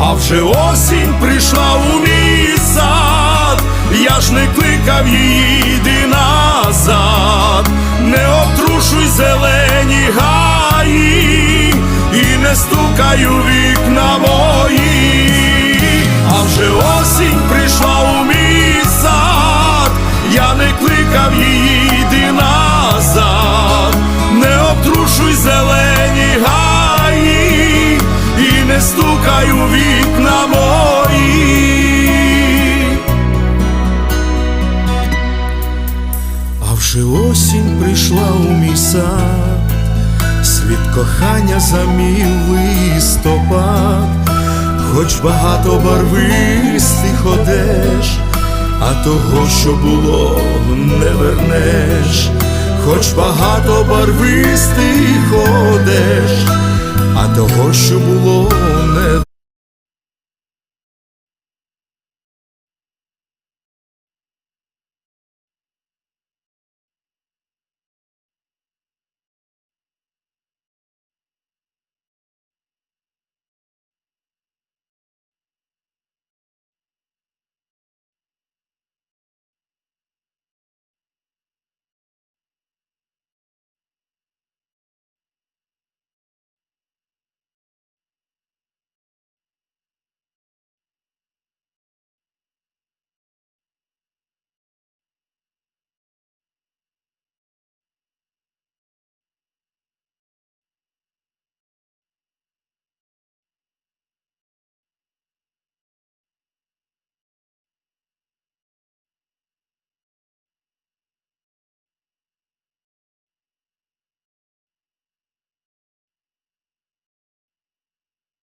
А вже осінь прийшла у мій сад, я ж не кликав її, у вікна мої. А вже осінь прийшла у мій сад, світ кохання замів листопад, хоч багато барвистих одеж, а того, що було, не вернеш, хоч багато барвистих одеж, а того, що було,